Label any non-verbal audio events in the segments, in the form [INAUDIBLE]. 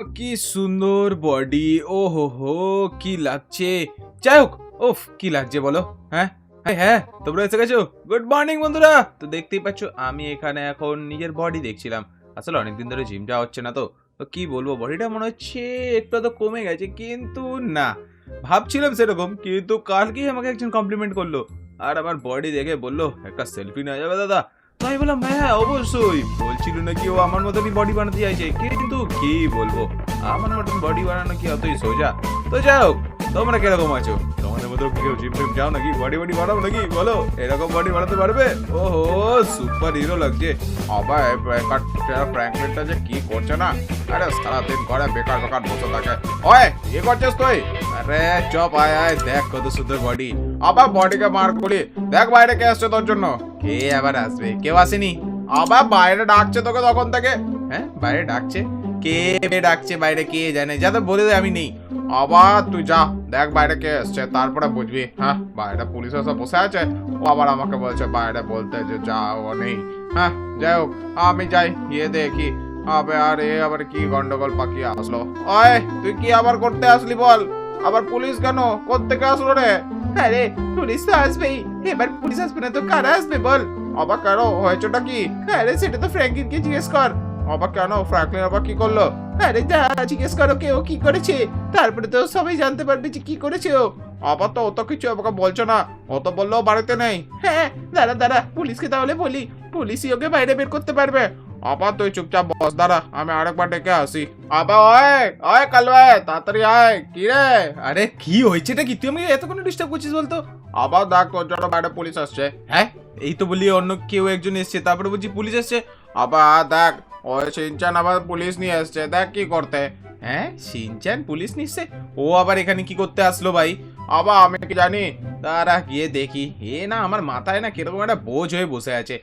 কি সুন্দর বডি ও হো হো কি লাগছে। যাই হোক ওফ কি লাগছে বলো হ্যাঁ? হ্যাঁ হ্যাঁ তোমরা এসে গেছো? গুড মর্নিং বন্ধুরা! তো দেখতেই পাচ্ছ, আমি এখানে এখন নিজের বডি দেখছিলাম। আসলে অনেকদিন ধরে জিম যাওয়া হচ্ছে না তো। তো কি বলব বডিটা মনে হচ্ছে একটু তো কমে গেছে, কিন্তু না। ভাবছিলাম সেরকম, কিন্তু কালকেই আমাকে একজন কমপ্লিমেন্ট করল। আর আমার বডি দেখে বলল, একটা সেলফি নেওয়া যাবে, দাদা। তো আমি বললাম হ্যাঁ অবশ্যই। বলছিল নাকি ও আমার মতনই বডি বানাতে চাইছে। কিন্তু কি বলব? আমার মতন বডি বানানো কি অতই সোজা? তো যাই হোক, তোমরা কীরকম আছো? কেউ জিম টিম যাও নাকি? বডি বডি বানাও নাকি? বলো, এরকম বডি বানাতে পারবে? ওহো সুপার হিরো লাগছে। যে কি করছে না? আরে ঘরে বেকার বেকার বসে থাকে। ওই, কি করছিস তুই? আরে, চপ, আয় আয়, দেখ কত সুন্দর বডি আবার বডিকে মার করি। দেখ বাইরে কে আসছে তোর জন্য। কে আবার আসবে? কেউ আসেনি? আবার বাইরে ডাকছে তোকে তখন থেকে। হ্যাঁ বাইরে ডাকছে? কে ডাকছে বাইরে, কে জানে? যা তো বলে দে, আমি নেই। আবার তুই যা, দেখ বাইরে কে এসছে, তারপরে বুঝবি। হ্যাঁ বাইরে পুলিশ এসে বসে আছে। ও আবার আমাকে বলছে, বাইরে বলতে যে যা ও নেই। হ্যাঁ যাই হোক, আমি যাই, গিয়ে দেখি। আবে, আর এ আবার কি গন্ডগোল পাকিয়ে আসলো। ওই, তুই কি আবার করতে আসলি বল? আবার পুলিশ কেন? কোত্থেকে আসলো রে? আরে, পুলিশ তো আসবেই। এবার পুলিশ আসবে না তো কারা আসবে বল? আবার কেন হয়েছেটা কি? আরে, সেটা তো ফ্র্যাঙ্কিনকে জিজ্ঞেস কর। আবার কেন? ফ্র্যাঙ্কলিন আবার কি করল? আরে যা জিজ্ঞেস করো কে ও কি করেছে। তারপরে তো সবাই জানতে পারবে যে কি করেছে ও। আবার তো অত কিছু আমাকে বলছো না। ও তো বললেও বাড়িতে নেই। হ্যাঁ দাঁড়া দাঁড়া পুলিশকে তাহলে বলি। পুলিশই ওকে বাইরে বের করতে পারবে। আবার তুই চুপচাপ বস দাঁড়া আমি আরেকবার ডেকে আসি। আবার ওই ওই কালবে তাড়াতাড়ি আয়। কি রে? আরে কি হয়েছে এটা কি? তুই আমাকে এতক্ষণ ডিস্টার্ব করছিস বলতো? আবার দেখ তোর জন্য বাইরে পুলিশ আসছে। হ্যাঁ এই তো বলি অন্য কেউ একজন এসছে তারপরে বলছি পুলিশ এসছে আবার দেখ ওই সিনচান আবার পুলিশ নিয়ে এসছে, দেখ কি করতে। হ্যাঁ সিনচান পুলিশ নিচ্ছে? ও আবার এখানে কি করতে আসলো ভাই? আবার আমি কি জানি? তারা গিয়ে দেখি। এ না, আমার মাথায় না কীরকম একটা বোঝ হয়ে বসে আছে।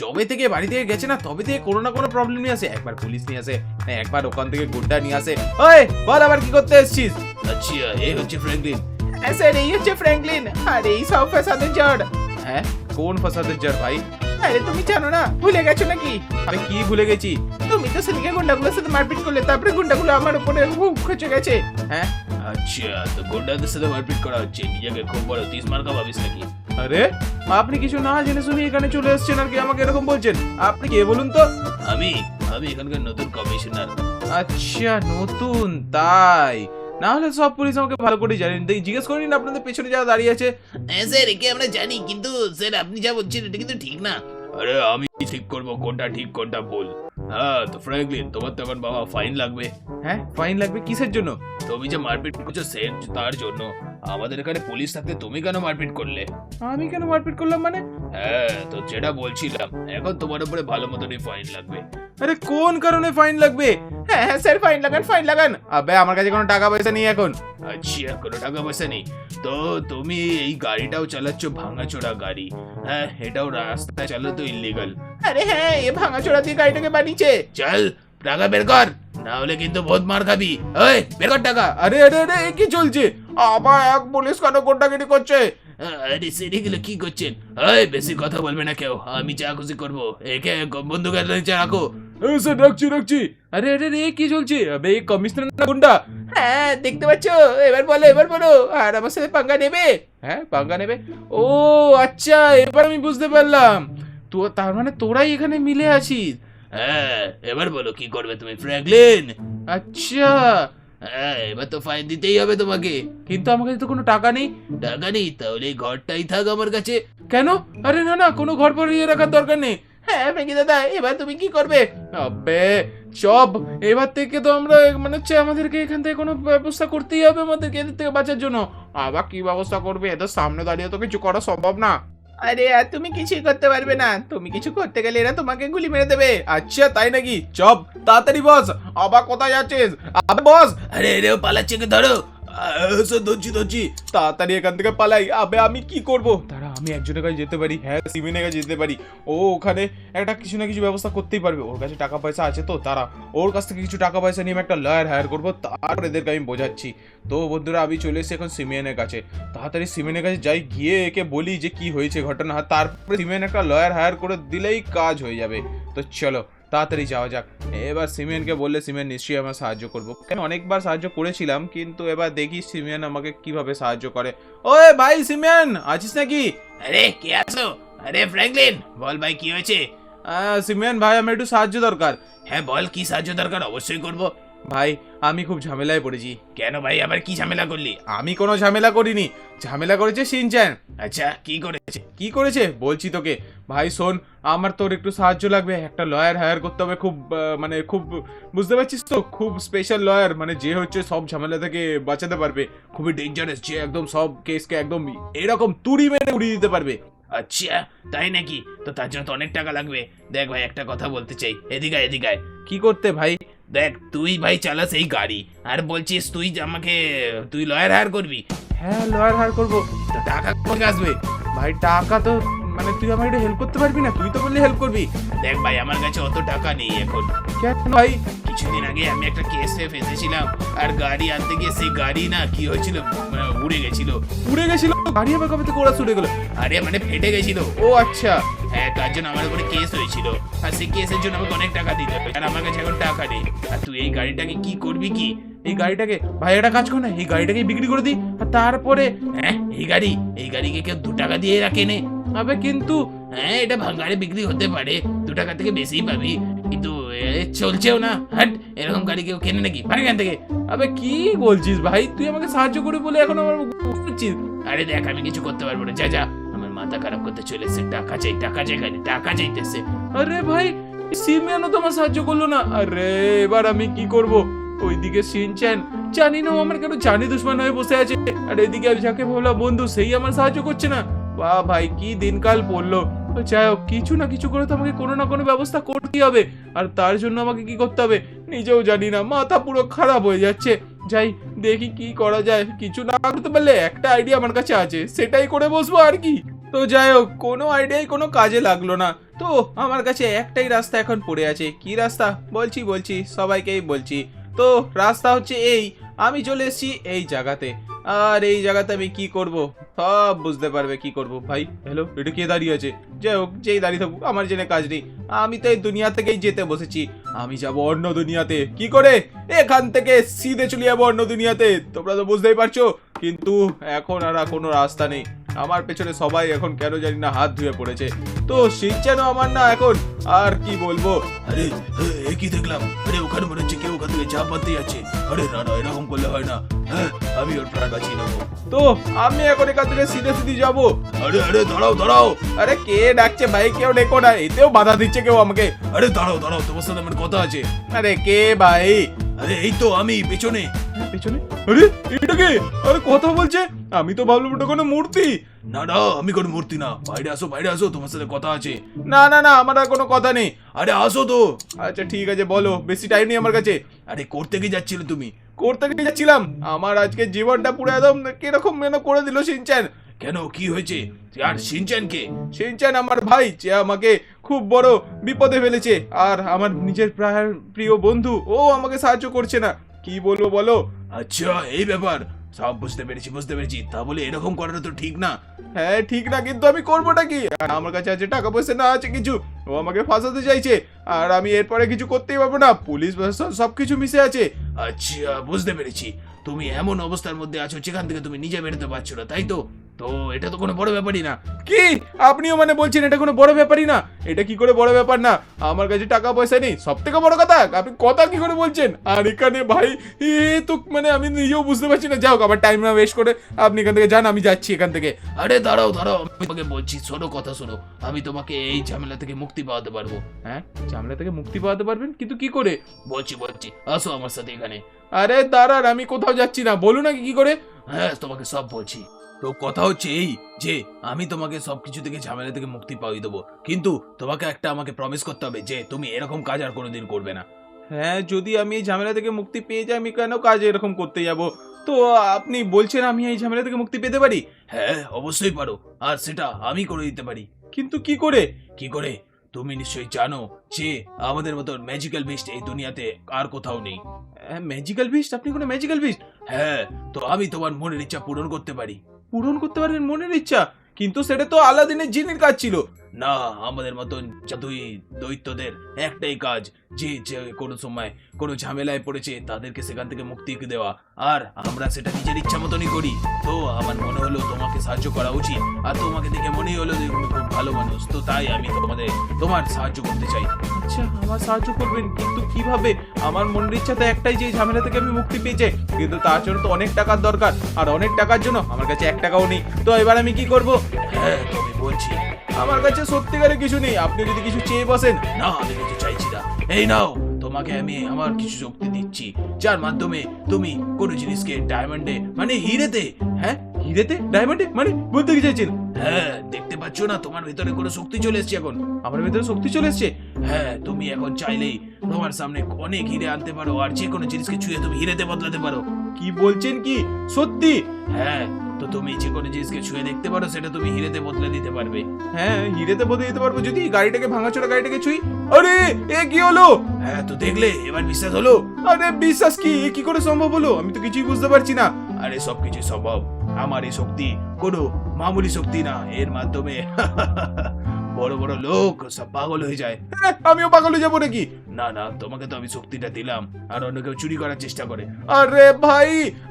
যবে থেকে, বাড়ি থেকে গেছে না, তবে থেকে কোনো না কোনো প্রবলেম নিয়ে আসে। একবার পুলিশ নিয়ে আসে, একবার ওখান থেকে গুড্ডা নিয়ে আসে। ওই, বল আবার কি করতে এসেছিস? আচ্ছা এই হচ্ছে ফ্র্যাঙ্কলিন হ্যাঁ স্যার এই হচ্ছে ফ্র্যাঙ্কলিন আর, এই সব ফ্যাসাদের জড় হ্যাঁ কোন ফাসাদের জার ভাই? আরে তুমি জানো না ভুলে গেছো নাকি? আমি কি ভুলে গেছি? তুমি তো সেদিকে গুন্ডাগুলোর সাথে মারপিট করলে তারপরে গুন্ডাগুলো আমার উপরে খচে গেছে। হ্যাঁ? আচ্ছা তো গুন্ডাদের সাথে মারপিট করা হচ্ছে নিজেকে খুব বড় তিস মার্কা ভাবিস নাকি? আরে আপনি কিছু না জেনে শুনে এখানে চলে এসেছেন আর কি আমাকে এরকম বলছেন? আপনি কে বলুন তো? আমি? আমি এখানকার নতুন কমিশনার। আচ্ছা নতুন তাই। না হলে সব পুলিশ আমাকে ভালো করে জানেন। তাই জিজ্ঞেস করিন আপনাদের পেছনে যারা দাঁড়িয়ে আছে। হ্যাঁ স্যার একে আমরা জানি কিন্তু স্যার আপনি যা বলছেন এটা কিন্তু ঠিক না। আরে আমি ঠিক করব কোনটা ঠিক কোনটা ভুল। হ্যাঁ তো ফ্র্যাঙ্কলিন তোমার তো এখন বাবা ফাইন লাগবে। হ্যাঁ ফাইন লাগবে কিসের জন্য? তুমি যে মারপিট করছ সে তার জন্য। আমাদের এখানে পুলিশ থাকতে তুমি কেন মারপিট করলে? আমি কেন মারপিট করলাম মানে? হ্যাঁ তো যেটা বলছিলাম এখন তোমার উপরে ভালো মতনই ফাইন লাগবে। আরে কোন কারণে ফাইন লাগবে? হ্যাঁ হ্যাঁ স্যার ফাইন লাগান ফাইন লাগান। আবে আমার কাছে কোনো টাকা পয়সা নেই এখন। আচ্ছা কোনো টাকা পয়সা নেই। তো তুমি এই গাড়িটাও চালাচ্ছ ভাঙাচোরা গাড়ি। হ্যাঁ এটাও রাস্তায় চালাতো ইলিগাল আরে হ্যাঁ এ ভাঙাচোরা দিয়ে গাড়িটাকে বানিয়েছে। চল টাকা বের কর না হলে কিন্তু বহুত মার খাবি। ওই বের কর টাকা। আরে আরে আরে কি চলছে? আবার এক পুলিশ কেন গোড্ডাগিরি করছে। আরে কি করছেন? ওই বেশি কথা বলবে না কেউ। আমি যা খুশি করব। একে বন্দুকের নিচে রাখো। এ স্যার রাখছি রাখছি। আরে আরে এ কি চলছে? আবে এই কমিশনার না গুন্ডা? হ্যাঁ দেখতে পাচ্ছ? এবার বলো এবার বলো। আর আমার সাথে পাঙ্গা নেবে? হ্যাঁ পাঙ্গা নেবে? ও আচ্ছা এবার আমি বুঝতে পারলাম। তো তার মানে তোরাই এখানে মিলে আছিস? হ্যাঁ এবার বলো কি করবে তুমি ফ্র্যাঙ্কলিন? আচ্ছা। হ্যাঁ এবার তো ফাইন দিতেই হবে তোমাকে। কিন্তু আমার কাছে তো কোনো টাকা নেই। টাকা নেই তাহলে এই ঘরটাই থাক আমার কাছে। কেন? আরে না না কোনো ঘর পরিয়ে রাখার দরকার নেই। হ্যাঁ দাদা এবার তুমি কি করবে? আবে সব এবার থেকে তো আমরা মানে হচ্ছে আমাদেরকে এখান থেকে কোনো ব্যবস্থা করতেই হবে আমাদেরকে এদের থেকে বাঁচার জন্য। আবার কি ব্যবস্থা করবে? এদের সামনে দাঁড়িয়ে তো কিছু করা সম্ভব না। আরে, আর তুমি কিছুই করতে পারবে না। তুমি কিছু করতে গেলে এরা তোমাকে গুলি মেরে দেবে। আচ্ছা তাই নাকি? চপ, তাড়াতাড়ি বস। আবার কোথায় যাচ্ছিস? আবার বস। আরে রে পালাচ্ছে ধরো? ধরছি ধরছি। তাড়াতাড়ি এখান থেকে পালাই। আবে, আমি কি করব? আমি একজনের কাছে যেতে পারি হ্যাঁ সিমিনের কাছে যেতে পারি। ও ওখানে একটা কিছু না কিছু ব্যবস্থা করতেই পারবে। ওর কাছে টাকা পয়সা আছে তো তারা ওর কাছ থেকে কিছু টাকা পয়সা নিয়ে আমি একটা লয়ার হায়ার করব, তারপর এদেরকে আমি বোঝাচ্ছি। তো বন্ধুরা, আমি চলে এসেছি এখন সিমিয়ানের কাছে। তাড়াতাড়ি সিমিয়ানের কাছে যাই, গিয়ে একে বলি যে কি হয়েছে ঘটনা। তারপরে সিমিয়ান একটা লয়ার হায়ার করে দিলেই কাজ হয়ে যাবে। তো চলো, তাড়াতাড়ি যাওয়া যাক। এবার সিমিয়ানকে বললে সিমিয়ান নিশ্চয়ই আমার সাহায্য করব। কেন অনেকবার সাহায্য করেছিলাম কিন্তু এবার দেখি সিমিয়ান আমাকে কীভাবে সাহায্য করে। ওই ভাই সিমিয়ান আছিস নাকি? আরে কে আছো? আরে ফ্র্যাঙ্কলিন বল ভাই কি হয়েছে? সিমিয়ন ভাই আমার একটু সাহায্য দরকার। হ্যাঁ বল কি সাহায্য দরকার? অবশ্যই করব। ভাই আমি খুব ঝামেলায় পড়েছি। কেন ভাই? আবার কি ঝামেলা করলি? আমি কোনো ঝামেলা করিনি। ঝামেলা করেছে সিনচ্যান। আচ্ছা কি করেছে? কি করেছে? বলছি তোকে। ভাই শোন আমার তোর একটু সাহায্য লাগবে। একটা লয়ার হায়ার করতে হবে খুব মানে খুব বুঝতে পারছিস তো? খুব স্পেশাল লয়ার মানে যে হচ্ছে সব ঝামেলা থেকে বাঁচাতে পারবে। খুবই ডেঞ্জারাস যে একদম সব কেসকে একদম এরকম তুড়ি মেরে উড়িয়ে দিতে পারবে। আচ্ছা তাই নাকি? তো তার জন্য তো অনেক টাকা লাগবে। দেখ ভাই একটা কথা বলতে চাই। এদিকে এদিকে কি করতে ভাই? দেখ তুই ভাই চালাস এই গাড়ি। আর বলছিস তুই আমাকে তুই লয়ার হায়ার করবি? হ্যাঁ লয়ার হায়ার করব। তো টাকা কোথা থেকে আসবে? ভাই টাকা তো মানে তুই আমার একটু হেল্প করতে পারবি না? তুই তো বললি হেল্প করবি। দেখ ভাই আমার কাছে অত টাকা নেই এখন। কেন ভাই? কিছুদিন আগে আমি একটা কেসে ফেসেছিলাম। আর গাড়ি আনতে গিয়ে সেই গাড়ি না কি হয়েছিল? মানে উড়ে গেছিল। উড়ে গেছিল? গাড়ি আবার কবে থেকে ওরা ছুটে গেলো আরে মানে ফেটে গেছিল ও আচ্ছা। হ্যাঁ তার জন্য আমার উপরে কেস হয়েছিল। আর সেই কেসের জন্য আমাকে অনেক টাকা দিতে হবে আর আমার কাছে এখন টাকা নেই। আর তুই এই গাড়িটাকে কি করবি কি? এই গাড়িটাকে ভাই একটা কাজ কর না। এই গাড়িটাকে বিক্রি করে দিই আর তারপরে হ্যাঁ এই গাড়ি এই গাড়িকে কেউ দু টাকা দিয়ে রাখে নে। আবে কিন্তু হ্যাঁ এটা ভাঙাড়ে বিক্রি হতে পারে। দু টাকা থেকে বেশি পাবি। কিন্তু এ, চলছেও না। হাট এরকম গাড়ি কেউ কেনে নাকি? পারে এখান থেকে। আবে কি বলছিস ভাই? তুই আমাকে সাহায্য করবি বলে এখন আমার আরে দেখ আমি কিছু করতে পারব না। যা যা। মাথা খারাপ করতে চলেছে। টাকা চাই টাকা চাই টাকা চাইতেছে। আরে ভাই সিমিয়ানও তো আমার সাহায্য করল না? আরে, এবার আমি কি করব? ওইদিকে সিনচ্যান, জানি না আমার কেন জানি দুশ্মন হয়ে বসে আছে। আর এদিকে আমি যাকে ভাবলাম বন্ধু, সেই আমার সাহায্য করছে না। বাহ ভাই, কি দিনকাল পড়ল। যাই হোক, কিছু না কিছু করে তো আমাকে কোনো না কোনো ব্যবস্থা করতেই হবে। আর তার জন্য আমাকে কি করতে হবে? নিজেও জানি না, মাথা পুরো খারাপ হয়ে যাচ্ছে। যাই, দেখি কি করা যায়। কিছু না করতে পারলে একটা আইডিয়া আমার কাছে আছে, সেটাই করে বসবো আর কি। তো যাই হোক, কোনো আইডিয়াই কোনো কাজে লাগল না। তো আমার কাছে একটাই রাস্তা এখন পড়ে আছে। কি রাস্তা? বলছি বলছি, সবাইকেই বলছি। তো রাস্তা হচ্ছে এই। আমি চলে এসেছি এই জায়গাতে। আর এই জায়গাতে আমি কি করব? সব বুঝতে পারবে কি করব। ভাই হ্যালো এটা কে দাঁড়িয়ে আছে? যাই হোক, যেই দাঁড়িয়ে থাকুক, আমার জেনে কাজ নেই। আমি তো এই দুনিয়া থেকেই যেতে বসেছি। আমি যাব অন্য দুনিয়াতে। কি করে? এখান থেকে সিধে চলে যাব অন্য দুনিয়াতে। তোমরা তো বুঝতেই পারছ। কিন্তু এখন আর কোনো রাস্তা নেই। আমার পেছনে সবাই এখন কেন জানি না হাত ধুয়ে পড়েছে। তো সিনচানও আমার না এখন আর কি বলব? আরে এ কি দেখলাম? আরে ওখানে মনে হচ্ছে কেউ ওখান থেকে চা পাতে যাচ্ছে আরে না না এরকম করলে হয় না। হ্যাঁ আমি ওর প্রাণ বাঁচিয়ে নেব তো আমি এখন এখান থেকে সিধে সিধে যাব। আরে আরে দাঁড়াও দাঁড়াও। আরে কে ডাকছে ভাই? কেউ ডেকো না এতেও বাধা দিচ্ছে কেউ আমাকে। আরে দাঁড়াও দাঁড়াও তোমার সাথে আমার কথা আছে। আরে কে ভাই? আরে এই তো আমি পেছনে। পেছনে? আরে এটা কে? আরে কথা বলছে? আমি তো ভাবলাম ওটা কোনো মূর্তি। না না আমি কোনো মূর্তি না। বাইরে আসো বাইরে আসো তোমার সাথে কথা আছে। না না না আমার আর কোনো কথা নেই। আরে আসো তো। আচ্ছা ঠিক আছে বলো বেশি টাইম নেই আমার কাছে। আরে করতে কি যাচ্ছিলে তুমি? করতে গিয়ে যাচ্ছিলাম? আমার আজকে জীবনটা পুরো একদম কীরকম যেন করে দিল সিনচ্যান। কেন কি হয়েছে? আর সিনচান কে? সিনচ্যান আমার ভাই যে আমাকে খুব বড় বিপদে ফেলেছে। আর আমার নিজের প্রায় প্রিয় বন্ধু ও আমাকে সাহায্য করছে না। কি বলব বলো? আচ্ছা এই ব্যাপার। সব বুঝতে পেরেছি বুঝতে পেরেছি। তা বলে এরকম করাটা তো ঠিক না। হ্যাঁ ঠিক না কিন্তু আমি করবোটা কি? আমার কাছে আছে টাকা পয়সা না আছে কিছু। ও আমাকে ফাঁসাতে চাইছে আর আমি এরপরে কিছু করতেই পারব না। পুলিশ প্রশাসন সবকিছু মিশে আছে। আচ্ছা বুঝতে পেরেছি। তুমি এমন অবস্থার মধ্যে আছো যেখান থেকে তুমি নিজে বেরোতে পারছ না তাই তো? তো এটা তো কোনো বড় ব্যাপারই না। কি? আপনিও মানে বলছেন এটা কোনো বড় ব্যাপারই না। এটা কি করে বড় ব্যাপার না? আমার কাছে টাকা পয়সা নেই। সব থেকে বড় কথা আপনি কথা কি করে বলছেন? আর এখানে ভাই এ তো মানে আমি নিজেও বুঝতে পারছি না। যাও আবার টাইম না ওয়েস্ট করে আপনি এখান থেকে যান আমি যাচ্ছি এখান থেকে। আরে দাঁড়াও দাঁড়াও আমি তোমাকে বলছি শোনো কথা শোনো। আমি তোমাকে এই ঝামেলা থেকে মুক্তি পাওয়াতে পারব। হ্যাঁ? ঝামেলা থেকে মুক্তি পাওয়াতে পারবেন? কিন্তু কি করে? বলছি বলছি আসো আমার সাথে এখানে। আরে দাঁড়ান আমি কোথাও যাচ্ছি না। বলুন না কি করে? হ্যাঁ তোমাকে সব বলছি। তো কথা হচ্ছে এই যে আমি তোমাকে সবকিছু থেকে ঝামেলা থেকে মুক্তি পাইয়ে দেবো। কিন্তু তোমাকে একটা আমাকে প্রমিস করতে হবে যে তুমি এরকম কাজ আর কোনোদিন করবে না। হ্যাঁ যদি আমি এই ঝামেলা থেকে মুক্তি পেয়ে যাই আমি কেন কাজ এরকম করতে যাব? তো আপনি বলছেন আমি এই ঝামেলা থেকে মুক্তি পেতে পারি? হ্যাঁ অবশ্যই পারো। আর সেটা আমি করে দিতে পারি। কিন্তু কি করে? কি করে? তুমি নিশ্চয়ই জানো যে আমাদের মতো ম্যাজিক্যাল বিস্ট এই দুনিয়াতে আর কোথাও নেই। ম্যাজিক্যাল বিস্ট আপনি কোনো ম্যাজিক্যাল বিস্ট হ্যাঁ তো আমি তোমার মনের ইচ্ছা পূরণ করতে পারি। পূরণ করতে পারবেন মনের ইচ্ছা। কিন্তু সেটা তো আলাদিনের জিনের কাজ ছিল। না আমাদের মতন জাদুই দৈত্যদের একটাই কাজ যে যে কোনো সময় কোনো ঝামেলায় পড়েছে তাদেরকে সেখান থেকে মুক্তি দেওয়া। আর আমরা সেটা নিজের ইচ্ছা মতনই করি। তো আমার মনে হলো তোমাকে সাহায্য করা উচিত। আর তোমাকে দেখে মনেই হলো যে তুমি খুব ভালো মানুষ। তো তাই আমি তোমাদের তোমার সাহায্য করতে চাই। আচ্ছা আমার সাহায্য করবেন কিন্তু কীভাবে? আমার মনের ইচ্ছা তো একটাই যে ঝামেলা থেকে আমি মুক্তি পেয়ে যাই কিন্তু তার জন্য তো অনেক টাকার দরকার। আর অনেক টাকার জন্য আমার কাছে এক টাকাও নেই। তো এবার আমি কি করব? হ্যাঁ তুমি বলছি। আমার কাছে সত্যিকারে কিছু নেই। আপনি যদি কিছু চেয়ে বসেন, না, আমি কিছু চাইছি না। এই নাও, তোমাকে আমি আমার কিছু শক্তি দিচ্ছি, যার মাধ্যমে তুমি কোনো জিনিসকে ডায়মন্ডে মানে হিরেতে হ্যাঁ? হিরেতে? ডায়মন্ডে মানে বলতে কি চাইছেন? হ্যাঁ দেখতে পাচ্ছ না, তোমার ভিতরে কোনো শক্তি চলে এসেছে এখন। আমার ভিতরে শক্তি চলে এসছে? হ্যাঁ তুমি এখন চাইলেই তোমার সামনে অনেক হিরে আনতে পারো, আর যে কোনো জিনিসকে ছুঁয়ে তুমি হিরেতে বদলাতে পারো। কি বলছেন কি? সত্যি? হ্যাঁ তো তুমি যে কোনো জিনিসকে ছুঁয়ে দেখতে পারো সেটা তুমি হিরেতে বদলে দিতে পারবে। হ্যাঁ হিরেতে বদলে দিতে পারব যদি গাড়িটাকে ভাঙাচোরা গাড়িটাকে ছুঁই। আরে এ কি হলো? হ্যাঁ তো দেখলে এবার বিশ্বাস হলো। আরে বিশ্বাস কি? এ কি করে সম্ভব হলো? আমি তো কিছুই বুঝতে পারছি না। আরে সবকিছু সম্ভব। আমার এই শক্তি কোনো মামুলি শক্তি না এর মাধ্যমে। [LAUGHS] বড় বড় লোক সব পাগল হয়ে যায়। আমিও পাগল হয়ে যাব নাকি? না না তোমাকে তো আমি শক্তিটা দিলাম আর অন্য কেউ চুরি করার চেষ্টা করে। আরে ভাই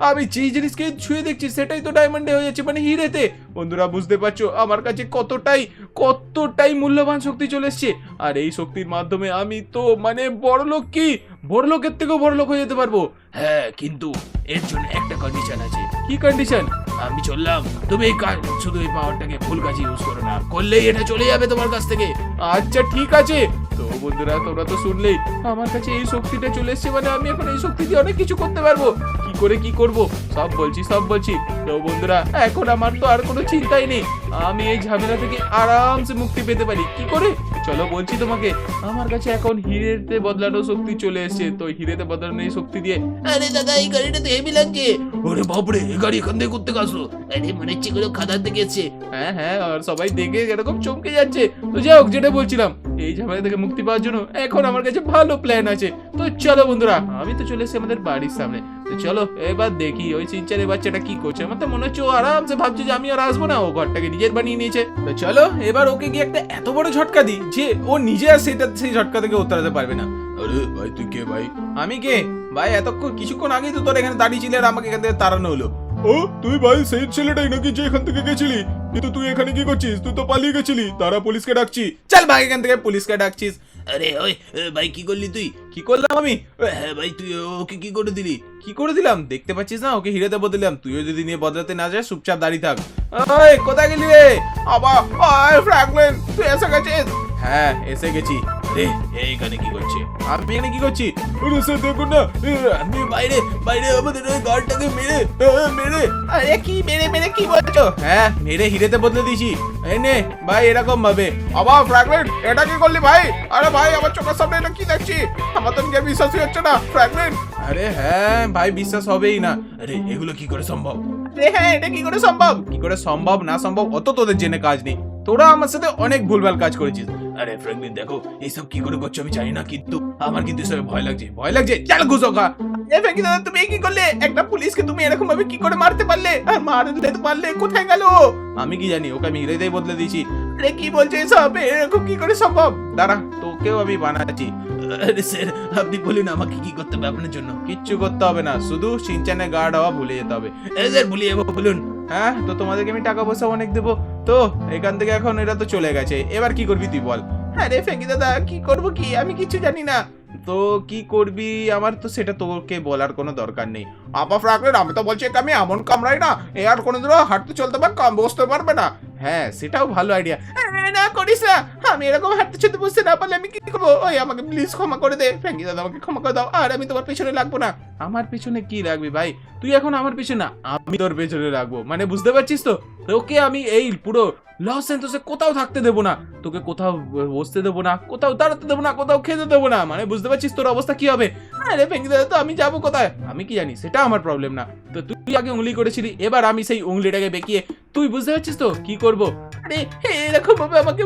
আমি যে জিনিসকে ছুঁয়ে দেখছি সেটাই তো ডায়মন্ডে হয়ে যাচ্ছে মানে হিরেতে। বন্ধুরা বুঝতে পারছ? আমার কাছে কতটাই কতটাই মূল্যবান শক্তি চলে এসছে। আর এই শক্তির মাধ্যমে আমি তো মানে বড় লোক কি? বড় লোকের থেকেও বড় লোক হয়ে যেতে পারব। হ্যাঁ কিন্তু এর জন্য একটা কন্ডিশন আছে। কি কন্ডিশন আমি চললাম। তুমি এই শুধু এই পাওয়ারটাকে ফুল কাজে ইউজ করো না। করলেই এটা চলে যাবে তোমার কাছ থেকে। আচ্ছা ঠিক আছে। তো বন্ধুরা, তোমরা তো শুনলেই, আমার কাছে এই শক্তিটা চলে এসছে মানে আমি এখন এই শক্তি দিয়ে অনেক কিছু করতে পারব। কি করে কি করব? সব বলছি সব বলছি। তো বন্ধুরা, এখন আমার তো আর কোনো চিন্তাই নেই। আমি এই ঝামেলা থেকে আরামসে মুক্তি পেতে পারি। কি করে? চলো বলছি তোমাকে, আমার কাছে এখন হিরেতে বদলানো শক্তি চলে এসেছে। তো হিরেতে বদলানো এই শক্তি দিয়ে আরে দাদা, এই গাড়িটা তো হেভি লাগছে। ওরে বাপরে, এই গাড়ি এখান থেকে করতে আসলো আরে মনে হচ্ছে কোনো এসছে? হ্যাঁ হ্যাঁ আর সবাই দেখে এরকম চমকে যাচ্ছে। তো যাই হোক, যেটা বলছিলাম, এই ঝামেলা থেকে মুক্তি পাওয়ার জন্য এখন আমার কাছে ভালো প্ল্যান আছে। তো চলো বন্ধুরা, আমি তো চলে এসেছি আমাদের বাড়ির সামনে। তো চলো, এবার দেখি ওই চিনচারের বাচ্চাটা কি করছে। আমার তো মনে হচ্ছে ও আরামসে ভাবছে যে আমি আর আসব না, ও ঘরটাকে নিজের বানিয়ে নিয়েছে। তো চলো, এবার ওকে গিয়ে একটা এত বড় ঝটকা দিই যে ও নিজে আর সেটা, সেই ঝটকা থেকে উত্তরাতে পারবে না। আরে ভাই, তুই কে ভাই? আমি কে? ভাই, এতক্ষণ, কিছুক্ষণ আগেই তো তোর এখানে দাঁড়িয়ে ছিলে আর আমাকে এখান থেকে তাড়ানো হলো। ও, তুই ভাই, সেই ছেলেটাই নাকি যে এখান থেকে গেছিলি? কিন্তু তুই এখানে কি করছিস? তুই তো পালিয়ে গেছিলি। তারা পুলিশকে ডাকছি। চল ভাই, এখান থেকে পুলিশকে ডাকছিস। আরে, ওই ভাই, কি করলি তুই? কি করলাম আমি? হ্যাঁ ভাই, তুই ওকে কি করে দিলি? কি করে দিলাম? দেখতে পাচ্ছিস না? ওকে হিরেতে বদলাম তুইও যদি নিয়ে বদলাতে না যাস, চুপচাপ দাঁড়িয়ে থাক। ওই কোথায় গেলি রে? ওই ফ্র্যাঙ্কলিন, তুই এসে গেছিস? হ্যাঁ এসে গেছি। আরে এইখানে কি করছে? আমি এখানে কি করছি? আরে স্যার দেখুন না। আমি বাইরে বাইরে আমাদের ওই গাড়িটাকে মেরে মেরে। আরে কি মেরে মেরে কি বলছো? হ্যাঁ মেরে হিরেতে বদলে দিয়েছি। এই নে ভাই এরকম ভাবে। আবার ফ্র্যাঙ্কলিন এটা কি করলি ভাই? আরে ভাই আমার চোখের সামনে এটা কি দেখছি? আমার তো নিজের বিশ্বাসই হচ্ছে না। ফ্র্যাঙ্কলিন আরে হ্যাঁ ভাই বিশ্বাস হবেই না। আরে এগুলো কি করে সম্ভব? হ্যাঁ এটা কি করে সম্ভব? কি করে সম্ভব না সম্ভব অত তোদের জেনে কাজ নেই। তোরা আমার সাথে অনেক ভুলভাল কাজ করেছিস। আরে ফ্র্যাঙ্কলিন, দেখো, এইসব কি করে করছ আমি জানি না, কিন্তু আমার কিন্তু এসবে ভয় লাগছে। ভয় লাগছে? চাল ঘুষো খা। এ ফেকি দাদা, তুমি কি করলে? একটা পুলিশকে তুমি এরকম ভাবে কি করে মারতে পারলে? আর মারলে তো পারলে কোথায় গেল? আমি কি জানি, ওকে আমি হিরেতেই বদলে দিয়েছি। আরে কি বলছে এসব? এরকম কি করে সম্ভব? দাঁড়া, তোকেও আমি বানাচ্ছি। আরে স্যার, আপনি বলুন আমাকে কি করতে হবে আপনার জন্য? কিচ্ছু করতে হবে না, শুধু সিনচানে গার্ড হওয়া ভুলে যেতে হবে। আরে স্যার, ভুলিয়ে বলুন। হ্যাঁ তো তোমাদেরকে আমি টাকা পয়সা অনেক দেবো। তো, এখান থেকে এখন এরা তো চলে গেছে। এবার কি করবি তুই বল। হ্যাঁ রে ফেঁকি দাদা, কি করব কি? আমি কিছু জানি না। তো কি করবি? আমার তো সেটা তোকে বলার কোনো দরকার নেই। আপা ফ্রাকলেন আমি তো বলছি আমি এমন কামড়াই না। এ আর কোনোদিনও হাঁটতে চলতে পার বসতে পারবে না। হ্যাঁ সেটাও ভালো আইডিয়া না করিস না। আমি এরকম হাঁটতে বুঝতে না পারলে আমি কি করব? ওই আমাকে প্লিজ ক্ষমা করে দে। ফ্র্যাঙ্কি দাদা, আমাকে ক্ষমা করে দাও। আর আমি তোমার লাগবো না। আমার পেছনে কি রাখবি ভাই? তুই এখন আমার পেছনে না, আমি তোর পেছনে রাখব। মানে বুঝতে পারছিস তো? তোকে আমি এই পুরো লস সেন্টোসে কোথাও থাকতে দেবো না। তোকে কোথাও বসতে দেবো না, কোথাও দাঁড়াতে দেবো না, কোথাও খেতে দেবো না। মানে বুঝতে পারছিস তোর অবস্থা কি হবে? আরে ফেঙ্কি দাদা, তো আমি যাব কোথায়? আমি কি জানি? সেটা আমার প্রবলেম না। তো তুই আগে উংলি করেছিলি, এবার আমি সেই উংলিটাকে বেঁকিয়ে তুই বুঝতে পারছিস তো? কি করব? এরকম ভাবে আমাকে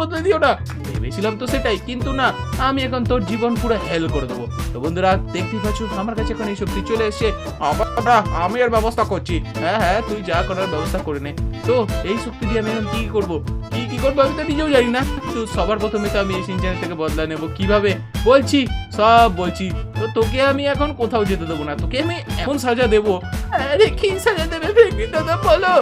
বদলে দিও না। ভেবেছিলাম তো সেটাই, কিন্তু না, আমি এখন তোর জীবন পুরো হেল করে দেবো। তো বন্ধুরা পাচ্ছ, আমার কাছে এখন এই শক্তি চলে আমরা আমি ব্যবস্থা করছি। হ্যাঁ হ্যাঁ তুই যা করার ব্যবস্থা করে নে। তো এই শক্তি দিয়ে আমি এখন কি করব? কি কি করব আমি তো নিজেও জানি না। তো সবার প্রথমে তো আমি এই থেকে বদলা নেব কীভাবে? বলছি, সব বলছি। তো তোকে আমি এখন কোথাও যেতে দেবো না। তোকে আমি এমন সাজা দেবো। আরে, কি সাজা দেবে দাদা, বলো।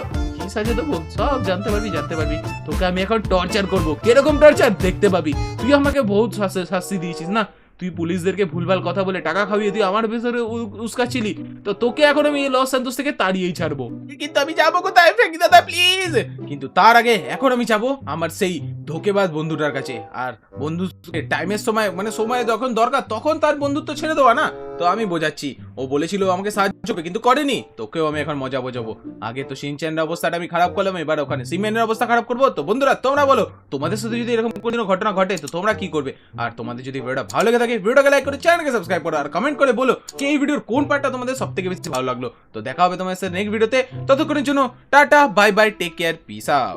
সাজা দেবো, সব জানতে পারবি জানতে পারবি। তোকে আমি এখন টর্চার করব। কীরকম টর্চার দেখতে পাবি। তুই আমাকে বহুত শাস্তি- দিয়েছিস, না? তুই পুলিশদেরকে ভুলভাল কথা বলে টাকা খাইয়ে তুই আমার ভেতরে উস্কাচ্ছিলি। তো তোকে এখন আমি লস সান্তোস থেকে তাড়িয়েই ছাড়বো। কিন্তু আমি যাব কোথায়? ফেঁকি দাদা প্লিজ কিন্তু তার আগে এখন আমি যাব আমার সেই ধোকেবাজ বন্ধুটার কাছে। আর বন্ধু টাইমের সময় মানে সময় যখন দরকার, তখন তার বন্ধুত্ব ছেড়ে দেওয়া না? তো আমি বোঝাচ্ছি। ও বলেছিল আমাকে সাহায্য করবে, কিন্তু করেনি। তোকেও আমি এখন মজা বোঝাবো। আগে তো সিনচ্যানের অবস্থাটা আমি খারাপ করলাম, এবার ওখানে সিমেন্টের অবস্থা খারাপ করব। তো বন্ধুরা, তোমরা বলো, তোমাদের সাথে যদি এরকম কোনো ঘটনা ঘটে, তো তোমরা কি করবে? আর তোমাদের যদি ভিডিওটা ভালো লেগে থাকে, ভিডিওটাকে লাইক করে চ্যানেলকে সাবস্ক্রাইব করো, আর কমেন্ট করে বলো কি এই ভিডিওর কোন পার্টটা তোমাদের সব থেকে বেশি ভালো লাগল। তো দেখা হবে তোমাদের সাথে নেক্সট ভিডিওতে ততক্ষণের জন্য, tata bye bye take care peace out